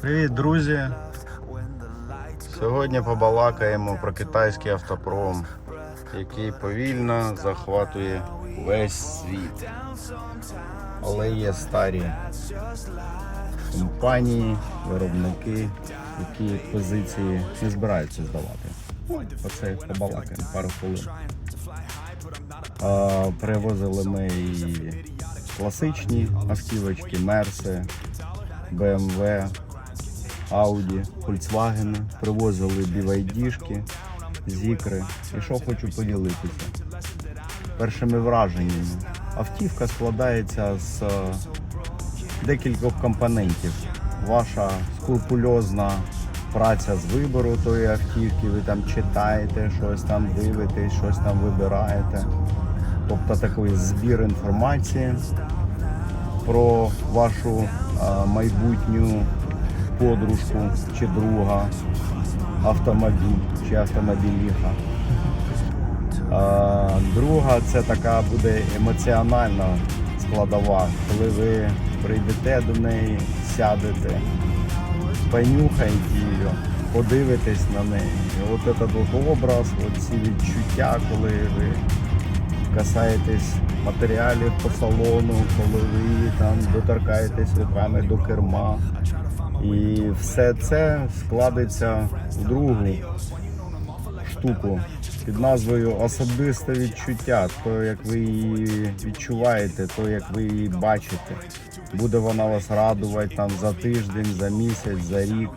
Привіт, друзі! Сьогодні побалакаємо про китайський автопром, який повільно захватує весь світ. Але є старі компанії, виробники, які позиції не збираються здавати. Про побалакаємо пару хвилин. А, Перевозили ми і класичні автівочки, Мерси, BMW, Audi, Volkswagen, привозили BYD-шки, Зікри. І що хочу поділитися. Першими враженнями. Автівка складається з е, декількох компонентів. Ваша скрупульозна праця з вибору тої автівки, ви там читаєте, щось там дивитесь, щось там вибираєте. Тобто такий збір інформації про вашу майбутню подружку чи друга, автомобіль чи автомобіліха. Друга це така буде емоціональна складова, коли ви прийдете до неї, сядете, понюхаєте її, подивитесь на неї. І от этот от образ, ці відчуття, коли ви касаєтесь матеріалів по салону, коли ви там доторкаєтесь руками до керма. І все це складеться в другу штуку під назвою особисте відчуття, то як ви її відчуваєте, то як ви її бачите. Буде вона вас радувати там за тиждень, за місяць, за рік.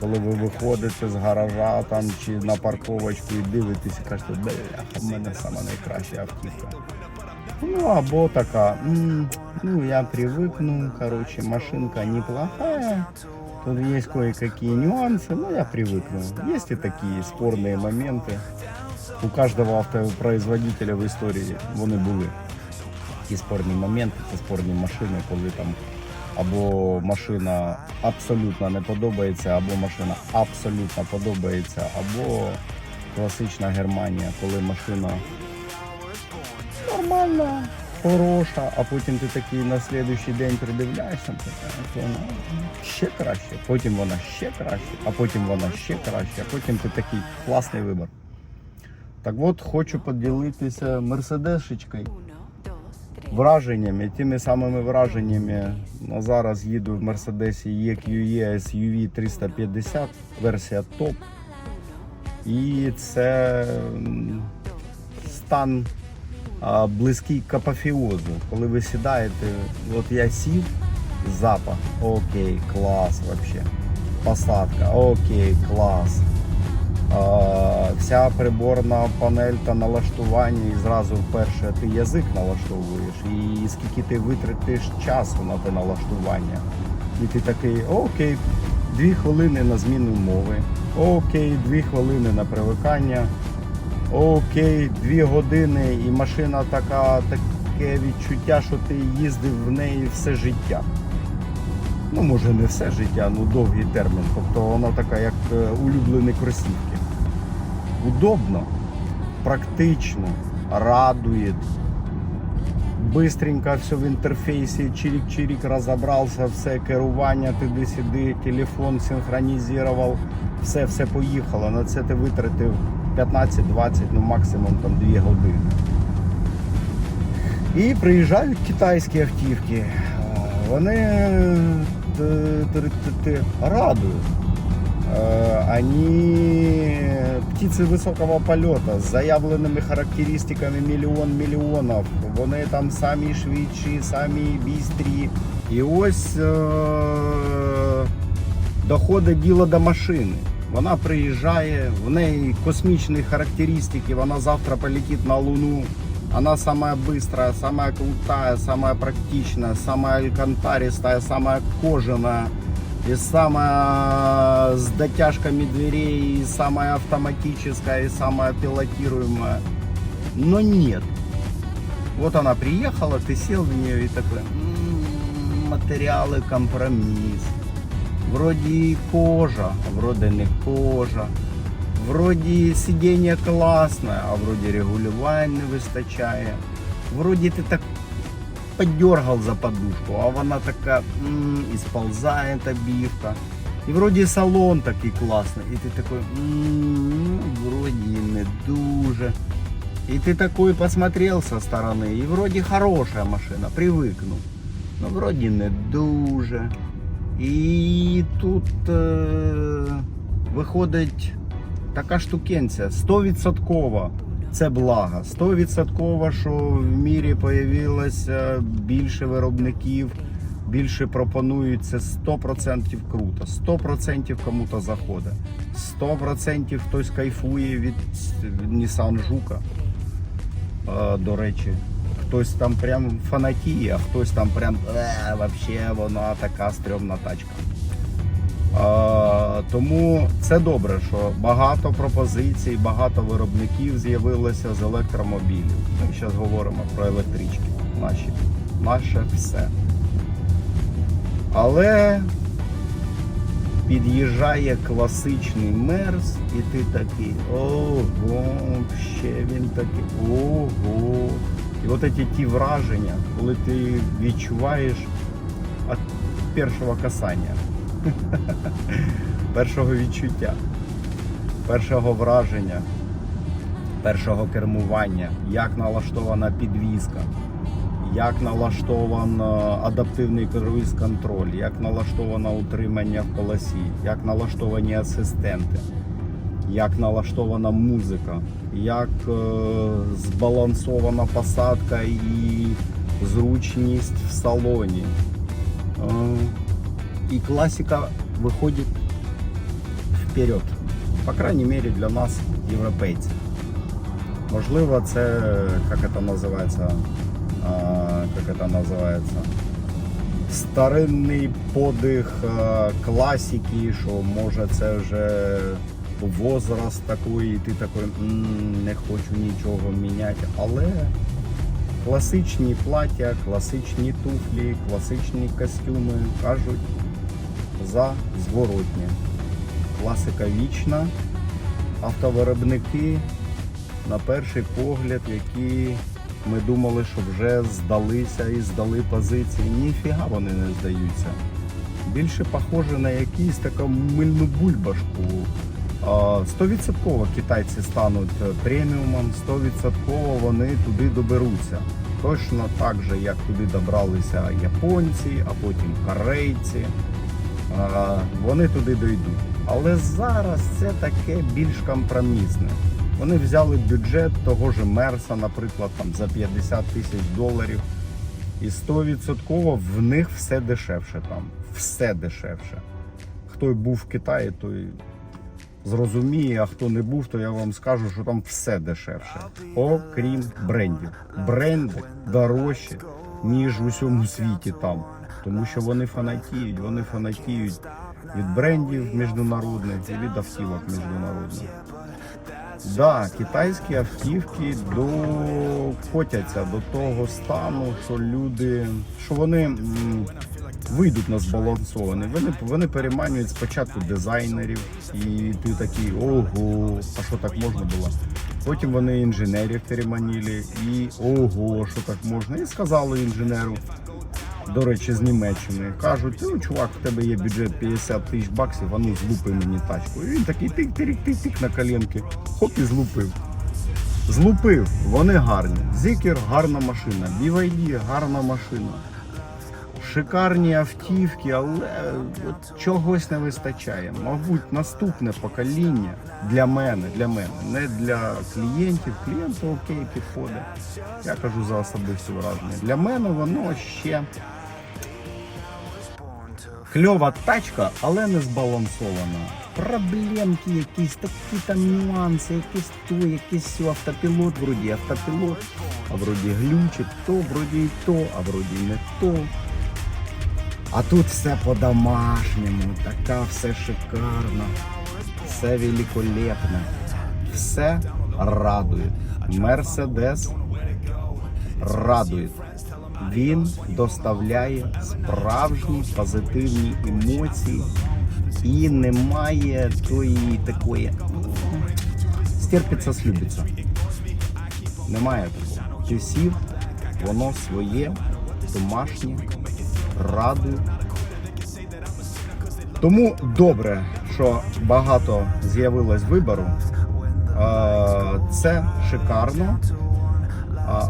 Коли ви виходите з гаража там чи на парковочку і дивитесь і кажете, бляха, в мене сама найкраща автівка. Ну або така, «М, ну я привыкну, короче, машинка неплохая, тут есть кое-какие нюансы, но я привыкну. Есть и такие спорные моменты. У каждого автопроизводителя в історії вони були. Ті спорні моменти, ті спорні машини, коли там або машина абсолютно не подобається, або машина абсолютно подобається, або класична Германія, коли машина нормальна, хороша, а потім ти такий на слідуючий день придивляєшся, вона ще краще, потім вона ще краще, а потім вона ще краще, а потім ти такий класний вибір. Так от хочу поділитися мерседешечкою, враженнями, тими самими враженнями. На зараз їду в Мерседесі EQE SUV 350, версія топ. І це стан близький к апофеозу. Коли ви сідаєте, от я сів, запах, окей, клас вообще. Посадка, окей, клас. А, вся приборна панель та налаштування, і зразу вперше ти язик налаштовуєш, і скільки ти витратиш часу на те налаштування. І ти такий, окей, дві хвилини на зміну мови, окей, дві хвилини на привикання. Окей, дві години і машина така, таке відчуття, що ти їздив в неї все життя. Ну, може не все життя, ну довгий термін. Тобто вона така, як е, улюблені кросівки. Удобно, практично, радує. Быстренько все в інтерфейсі, чирик-чирик розібрався, все керування туди-сюди, телефон синхронізував, все, все поїхало. На це ти витратив 15-20, ну максимум там 2 години. І приїжджають китайські автівки. Вони т- т- т- радують. Е, птиці високого польоту з заявленими характеристиками мільйон мільйонів. Вони там самі швидші, самі бістрі. І ось е- доходить діло до машини. Вона приїжджає, в неї космічні характеристики, вона завтра полетить на Луну. Она самая быстрая, самая крутая, самая практичная, самая алькантаристая, самая кожаная и самая с дотяжками дверей, и самая автоматическая, и самая пилотируемая. Но нет. Вот она приехала, ты сел в нее и такой, «М, материалы компромисс. Вроде и кожа, а вроде не кожа. Вроді сидіння класне, а вроді регулювань не вистачає. Вроді ти так подергал за подушку, а вона така м, і сползає обивка. І вроді салон такий класний. І ти такий, м, ну, вроді і не дуже. И ты такой посмотрел со стороны, и вроде хорошая машина, привыкнув. Ну, вроді не дуже. І тут е, виходить така штукенця, 100% це благо. 100% що в мірі появилося більше виробників, більше пропонують, це 100% круто. 100% кому-то заходить. 100% хтось кайфує від Nissan Жука. Е, До речі, хтось там прям фанатіє, а хтось там прям е, вообще вона така стрьомна тачка. Е, тому це добре, що багато пропозицій, багато виробників з'явилося з електромобілів. Ми зараз говоримо про електрички. Наші, наше все. Але під'їжджає класичний мерз, і ти такий, ого, ще він такий, ого. І от ці ті враження, коли ти відчуваєш від першого касання, першого відчуття, першого враження, першого кермування, як налаштована підвізка, як налаштовано адаптивний круїз контроль, як налаштовано утримання в полосі, як налаштовані асистенти, як налаштована музика, як е, збалансована посадка і зручність в салоні. Е, і класика виходить вперед. По крайней мере для нас, європейців. Можливо, це, як це називається, а, як це називається, старинний подих а, класики, що може це вже возраст такий, і ти такий не хочу нічого міняти. Але класичні плаття, класичні туфлі, класичні костюми кажуть за зворотнє. Класика вічна, автовиробники на перший погляд, які ми думали, що вже здалися і здали позиції. Ніфіга вони не здаються. Більше похоже на якусь таку мильну бульбашку. А, Стовідсотково китайці стануть е, преміумом, стовідсотково вони туди доберуться. Точно так же, як туди добралися японці, а потім корейці. Вони туди дійдуть. Але зараз це таке більш компромісне. Вони взяли бюджет того ж Мерса, наприклад, там за 50 тисяч доларів. І 100% в них все дешевше там. Все дешевше. Хто був в Китаї, той зрозуміє, а хто не був, то я вам скажу, що там все дешевше. Окрім брендів. Бренди дорожчі, ніж в усьому світі там. Тому що вони фанатіють, вони фанатіють від брендів міжнародних і від автівок міжнародних. Да, китайські автівки докотяться до того стану, що люди, що вони вийдуть на збалансовані. Вони, вони переманюють спочатку дизайнерів, і ти такий ого, а що так можна було? Потім вони інженерів переманили, і ого, що так можна. І сказали інженеру, до речі, з Німеччини. Кажуть, ну чувак, в тебе є бюджет 50 тисяч баксів, а ну злупи мені тачку. І він такий тик тик тик тик на коленки. Хоп і злупив. Злупив, вони гарні. Зікер гарна машина, BYD гарна машина. Шикарні автівки, але от чогось не вистачає. Мабуть, наступне покоління для мене, для мене, не для клієнтів. Клієнти окей, підходить. Я кажу за особисті враження. Для мене воно ще кльова тачка, але не збалансована. Проблемки якісь, такі там нюанси, якісь то, якийсь сьо, автопілот, вроді автопілот, а вроді глючить то, вроді і то, а вроді не то. А тут все по-домашньому, така все шикарно, все великолепне, все радує. Мерседес радує. Він доставляє справжні позитивні емоції і немає тої такої стерпиться, слюбиться. Немає такого. Ти сів, воно своє, домашні, радують. Тому добре, що багато з'явилось вибору. Е, Це шикарно.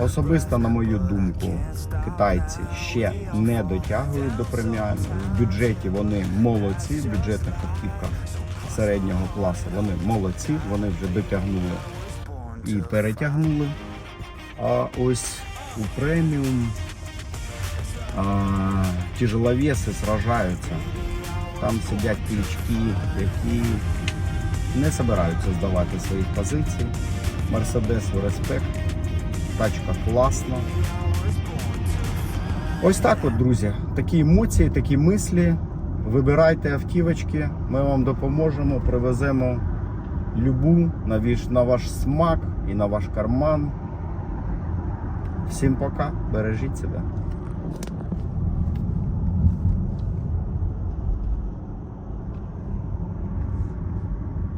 Особисто, на мою думку, китайці ще не дотягують до преміального. В бюджеті вони молодці, в бюджетних автівках середнього класу вони молодці, вони вже дотягнули і перетягнули. А ось у преміум а, тяжеловеси сражаються. Там сидять клічки, які не збираються здавати своїх позицій. Мерседесу респект. Тачка класна. Ось так от, друзі. Такі емоції, такі мислі. Вибирайте автівочки, ми вам допоможемо, привеземо любу на ваш, смак і на ваш карман. Всім пока, бережіть себе.